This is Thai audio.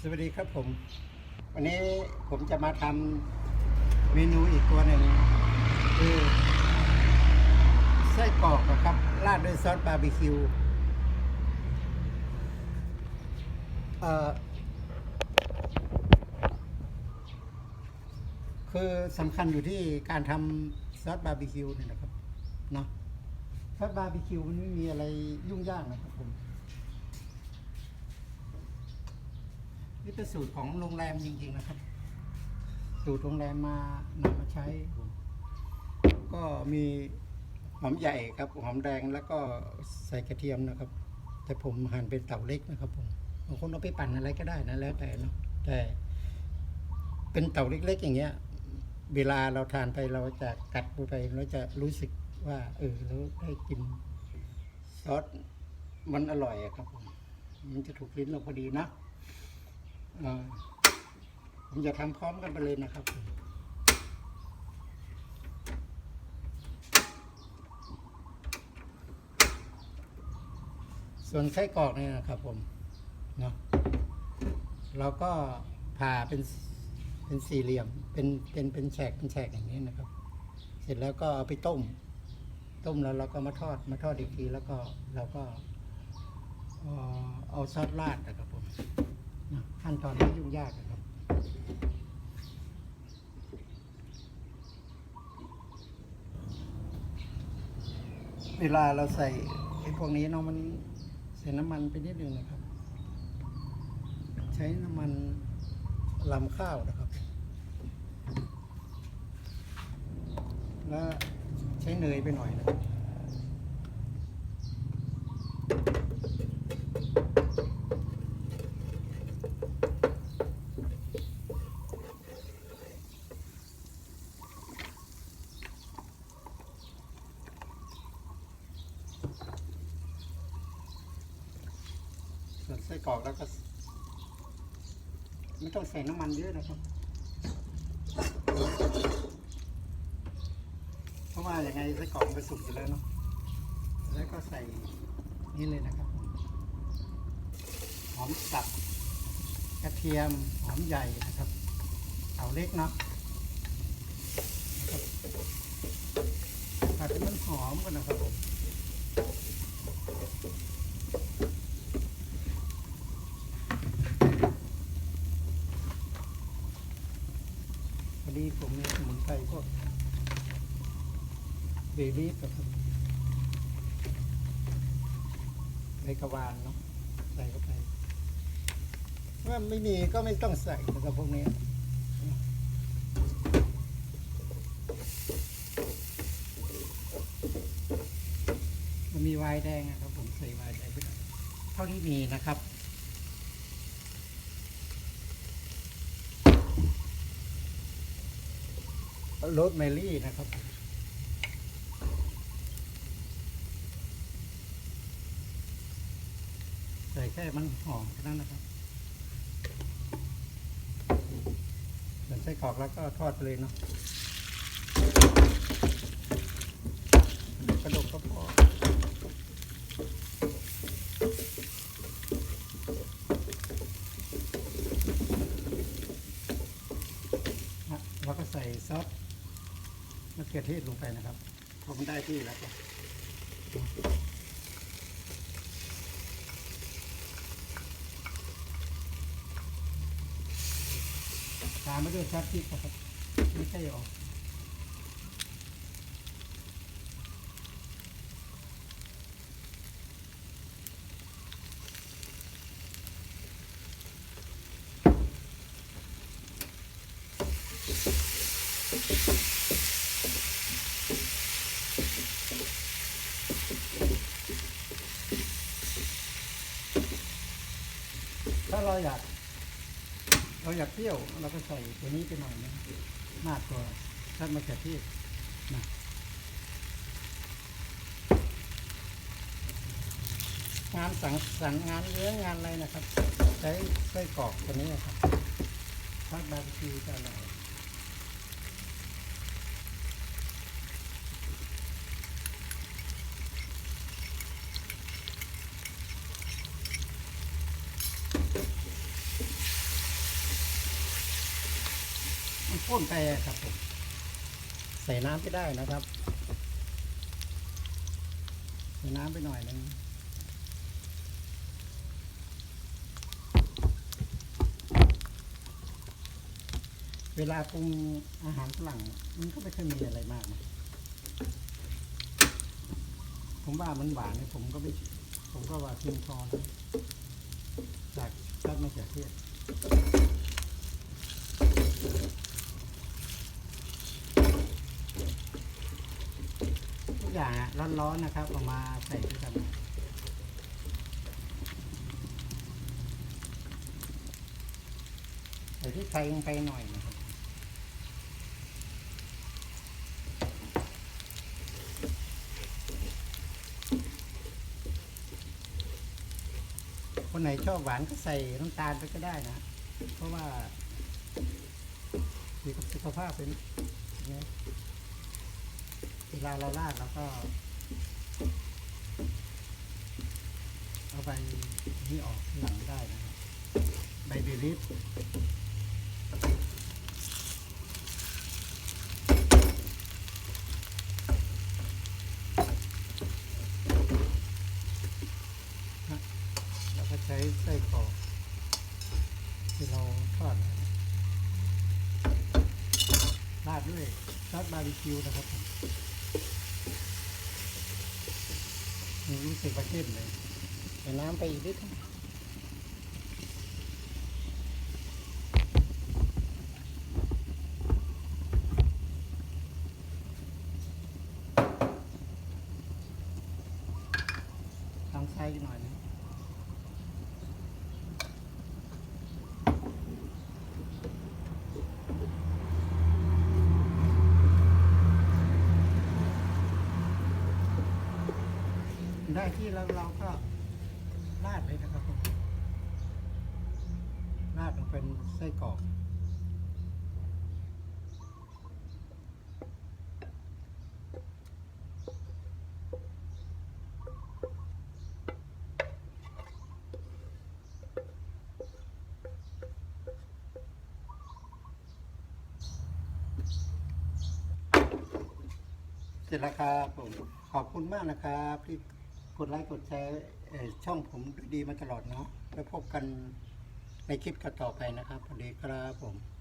สวัสดีครับผม วันนี้ผมจะมาทำเมนูอีกตัวหนึ่งคือไส้กรอกนะครับ ราดด้วยซอสบาร์บีคิวเอ่อคือสำคัญอยู่ที่การทำซอสบาร์บีคิวเนี่ยนะครับเนาะซอสบาร์บีคิวมันไม่มีอะไรยุ่งยากนะครับผม นี่เป็นสูตรของโรงแรมจริงๆนะครับ สูตรโรงแรมมานำมาใช้ ก็มีหอมใหญ่ครับหอมแดงแล้วก็ใส่กระเทียมนะครับ แต่ผมหั่นเป็นเต่าเล็กนะครับผมบางคนเอาไปปั่นอะไรก็ได้นะแล้วแต่เนาะแต่เป็นเต่าเล็ก ๆ อย่างเงี้ย เวลาเราทานไปเราจะกัดไปเราจะรู้สึกว่าเออเราได้กินซอสมันอร่อยอะครับผมมันจะถูกลิ้นเราพอดีนะ ผมจะทำพร้อมกันไปเลยนะครับผมส่วนไส้กรอกเนี่ยนะครับผมเนาะเราก็ผ่าเป็นเป็นสี่เหลี่ยมเป็นเป็นเป็นแฉกเป็นแฉกอย่างนี้นะครับ เสร็จแล้วก็เอาไปต้ม ต้มแล้วเราก็มาทอดมาทอดอีกทีแล้วก็เราก็เอาซอสราดนะครับผม ขั้นตอนไม่ยุ่งยากครับเวลาเราใส่ไอ้พวกนี้เนาะมันใส่น้ำมันไปนิดนึงนะครับ ใช้น้ำมันลำข้าวนะครับ แล้วใช้เนยไปหน่อยนะครับ ไส้กรอกแล้วก็ ไม่ต้องใส่น้ำมันเยอะนะครับ เพราะว่าอย่างไงไส้กรอกมันไปสุกอยู่แล้วเนาะแล้วก็ใส่นี่เลยนะครับ หอมสับกระเทียมหอมใหญ่นะครับเตาเล็กเนาะผัดให้มันหอมกันนะครับผม พอดีผมมีสมุนไพรพวก เบบี้นะครับใบกระวานเนาะใส่เข้าไปว่าไม่มีก็ไม่ต้องใส่นะครับพวกนี้มันมีไวน์แดงนะครับ ผมใส่ไวน์แดงไปเท่าที่มีนะครับโรสแมรี่นะครับ ใส่ แค่มันหอมแค่นั้นนะครับส่วนไส้กรอกแล้วก็ทอดไปเลยเนาะกระดกก็พอนะแล้วก็ใส่ซอสมะเขือเทศลงไปนะครับพอมันได้ที่แล้วก็ามมาด้วยชัดพริกนะครับไม่ใช่ออกถ้าเราอยาก เราอยากเปรี้ยวเราก็ใส่ตัวนี้ไปหน่อยนะมากกว่าถ้ามะเขือเทศนะงานสั่งสั่งงานเลี้ยงงานอะไรนะครับ ใช้ไส้กรอกตัวนี้นะครับทอดบาร์บีคิวจะอร่อย ข้นไปครับผมใส่น้ำไปได้นะครับ ใส่น้ำไปหน่อยหนึงเวลาปรุงอาหารฝรั่งมันก็ไม่ค่อยมีอะไรมากนะผมว่ามันหวานเนี่ยผมก็ไม่ผมก็ว่าเพียงพอนะจากจากมะเขือเทศ อย่างอะร้อนๆนะครับเอามาใส่ด้วยกันใส่ที่ไทยลงไปหน่อยนะครับคนไหนชอบหวานก็ใส่น้ำตาลไปก็ได้นะ เพราะว่าดีกับสุขภาพเป็น วลาเราราดเราก็ เอาใบนี้ออกทีหลังได้นะครับใบเบลิฟแล้วก็ใช้ไส้กรอกที่เราทอดนะราดด้วยซอสบาร์บีคิวนะครับผมนี่ รู้สึกประเทศเลยใส่น้ำไปอีกนิดทางซ้ายอีกหน่อย ได้ที่แล้วเราก็ราดเลยนะครับผมราดลงเป็นไส้กรอกเสร็จแล้วครับผมขอบคุณมากนะครับที่ กดไลค์กดแชร์ช่องผมดีมาตลอดเนาะแล้วพบกันในคลิปกันต่อไปนะครับสวัสดีครับผม